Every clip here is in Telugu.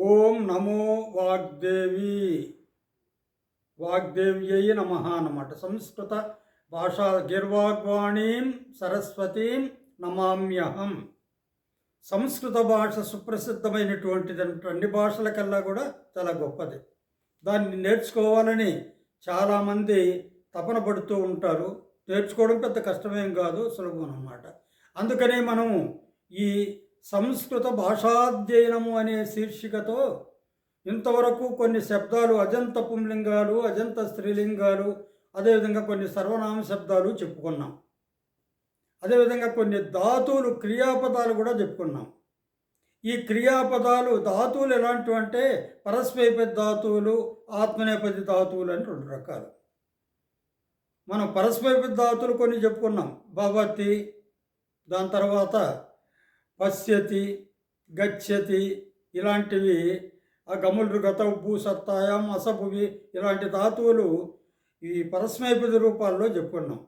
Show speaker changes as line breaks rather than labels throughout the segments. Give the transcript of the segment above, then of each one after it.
ఓం నమో వాగ్దేవి. వాగ్దేవ్యై నమ అన్నమాట. సంస్కృత భాషా గిర్వాగ్వాణీం సరస్వతీం నమామ్యహం. సంస్కృత భాష సుప్రసిద్ధమైనటువంటిది అన్ని భాషల కల్లా కూడా చాలా గొప్పది. దాన్ని నేర్చుకోవాలని చాలామంది తపన పడుతూ ఉంటారు. నేర్చుకోవడం పెద్ద కష్టమేం కాదు సులభం అన్నమాట అందుకనే మనము ఈ సంస్కృత భాషాధ్యయనము అనే శీర్షికతో ఇంతవరకు కొన్ని శబ్దాలు అజంత పుంలింగాలు అజంత స్త్రీలింగాలు అదేవిధంగా కొన్ని సర్వనామ శబ్దాలు చెప్పుకున్నాం. అదేవిధంగా కొన్ని ధాతువులు క్రియాపదాలు కూడా చెప్పుకున్నాం. ఈ క్రియాపదాలు ధాతువులు ఎలాంటివి అంటే పరస్మైపది ధాతువులు ఆత్మనేపతి ధాతువులు అని రెండు రకాలు. మనం పరస్మైపది ధాతువులు కొన్ని చెప్పుకున్నాం. భవతి దాని తర్వాత పశ్యతి గచ్చతి ఇలాంటివి ఆ గములు గత భూసత్తాయం అసభువి ఇలాంటి ధాతువులు ఈ పరస్మైపది రూపాల్లో చెప్పుకున్నాం.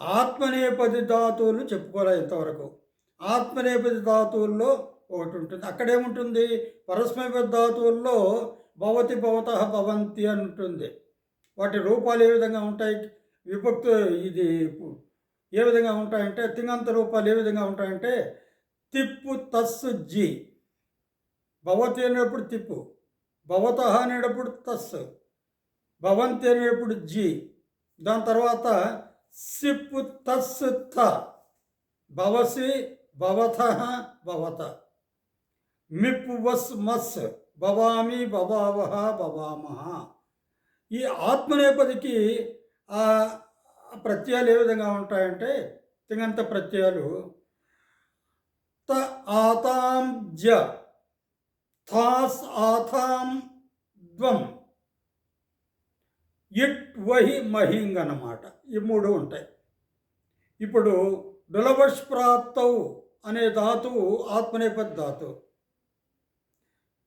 ఆత్మనేపది ధాతువులు చెప్పుకోలే ఇంతవరకు. ఆత్మనేపది ధాతువుల్లో ఒకటి ఉంటుంది. అక్కడేముంటుంది? పరస్మైపది ధాతువుల్లో భవతి భవత భవంతి అని ఉంటుంది. వాటి రూపాలు ఏ విధంగా ఉంటాయి? విభక్తు ఇది ఏ విధంగా ఉంటాయంటే తింగంత రూపాలు ఏ విధంగా ఉంటాయంటే తిప్పు తస్సు జి. భవతి అనేటప్పుడు తిప్పు. భవత అనేటప్పుడు తస్సు. భవంతి అనేటప్పుడు జి. దాని తర్వాత సిప్పు తస్సు త. భవసి భవత భవత. మిప్పు వస్ మస్. భవామి భవావహ భవామహ. ఈ ఆత్మనేపదికి ఆ ప్రత్యయాలు ఏ విధంగా ఉంటాయంటే తింగంత ప్రత్యయాలు త ఆతాం జ థాస్ ఆథాం ద్వం ఇట్ వహి మహింగ్ అన్నమాట. ఈ మూడు ఉంటాయి. ఇప్పుడు డులవష్ ప్రాప్తవు అనే ధాతువు ఆత్మనేపథ్య ధాతువు.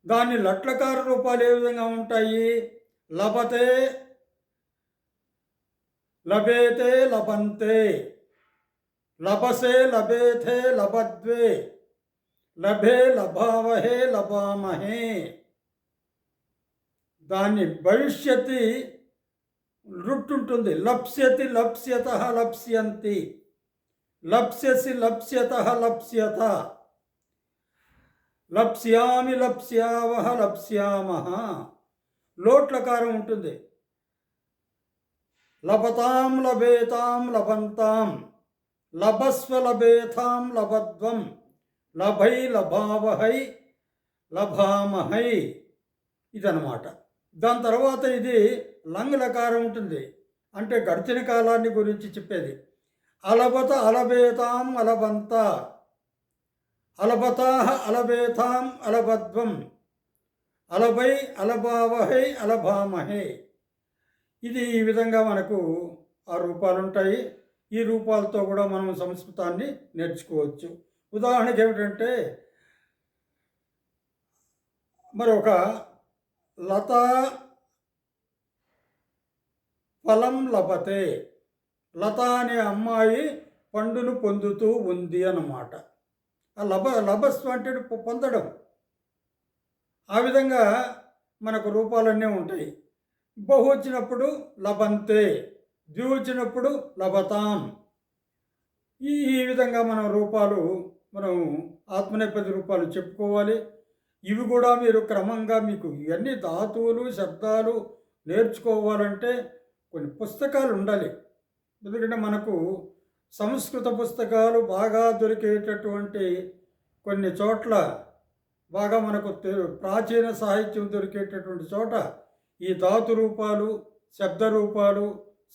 దాని లట్లకార రూపాలు ఏ విధంగా ఉంటాయి? లభతే లభేతే లభంతే. లభసే లభేతే లభద్వే. లభే లభావహే లభామహే. దాని భవిష్యతి రుట్టుంటుంది లప్స్యతి లప్స్యత లప్స్యంతి. లప్స్యసి లప్స్యత లప్స్యత. లప్స్యామి లప్స్యావహ లప్స్యామహ. లోట్లకారం ఉంటుంది. లభతాం లభేతాం లభంతాం. లభస్వ లభేతాం లభద్వం. లభై లభావహై లభామహై ఇదనమాట దాని తర్వాత ఇది లంగ్ లకారం ఉంటుంది. అంటే గడిచిన కాలాన్ని గురించి చెప్పేది. అలబత అలబేతాం అలబంత అలబతాహ అలబేతాం అలబద్వం అలబై అలబావహై అలభామహే. ఇది ఈ విధంగా మనకు ఆ రూపాలు ఉంటాయి ఈ రూపాలతో కూడా మనం సంస్కృతాన్ని నేర్చుకోవచ్చు. ఉదాహరణకి ఏమిటంటే మరి ఒక లత ఫలం లభతే. లత అనే అమ్మాయి పండును పొందుతూ ఉంది అన్నమాట. ఆ లభ లభస్సు అంటే పొందడం. ఆ విధంగా మనకు రూపాలన్నీ ఉంటాయి. బహు వచ్చినప్పుడు లభంతే ద్వి వచ్చినప్పుడు లభతాం. ఈ ఈ విధంగా మనం రూపాలు మనం ఆత్మనేపథ్య రూపాలు చెప్పుకోవాలి. ఇవి కూడా మీరు క్రమంగా మీకు ఇవన్నీ ధాతువులు శబ్దాలు నేర్చుకోవాలంటే కొన్ని పుస్తకాలు ఉండాలి. ఎందుకంటే మనకు సంస్కృత పుస్తకాలు బాగా దొరికేటటువంటి కొన్ని చోట్ల బాగా మనకు తె- ప్రాచీన సాహిత్యం దొరికేటటువంటి చోట ఈ ధాతు రూపాలు శబ్ద రూపాలు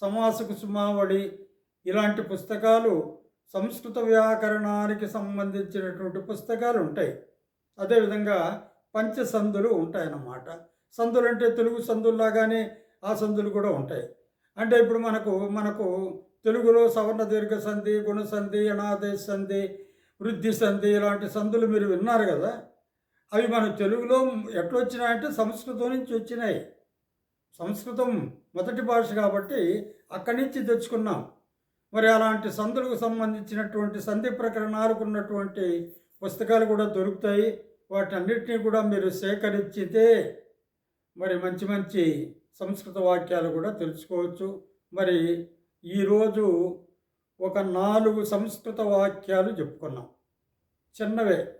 సమాస కుసుమావళి ఇలాంటి పుస్తకాలు సంస్కృత వ్యాకరణానికి సంబంధించినటువంటి పుస్తకాలు ఉంటాయి. అదేవిధంగా పంచసందులు ఉంటాయన్నమాట. సందులు అంటే తెలుగు సందుల్లాగానే ఆ సందులు కూడా ఉంటాయి. అంటే ఇప్పుడు మనకు మనకు తెలుగులో సవర్ణ దీర్ఘ సంధి గుణసంధి అనాదేశ సంధి వృద్ధి సంధి ఇలాంటి సందులు మీరు విన్నారు కదా? అవి మన తెలుగులో ఎట్లొచ్చినాయంటే సంస్కృతం నుంచి వచ్చినాయి. సంస్కృతం మొదటి భాష కాబట్టి అక్కడి నుంచి తెచ్చుకున్నాం. మరి అలాంటి సందులకు సంబంధించినటువంటి సంధి ప్రకరణాలకు ఉన్నటువంటి పుస్తకాలు కూడా దొరుకుతాయి. వాటన్నిటినీ కూడా మీరు సేకరించితే మరి మంచి మంచి సంస్కృత వాక్యాలు కూడా తెలుసుకోవచ్చు. మరి ఈరోజు ఒక నాలుగు సంస్కృత వాక్యాలు చెప్పుకున్నాం. చిన్నవే.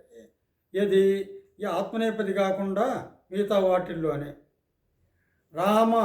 ఏది? ఆత్మనేపది కాకుండా మిగతా వాటిల్లోనే. రామ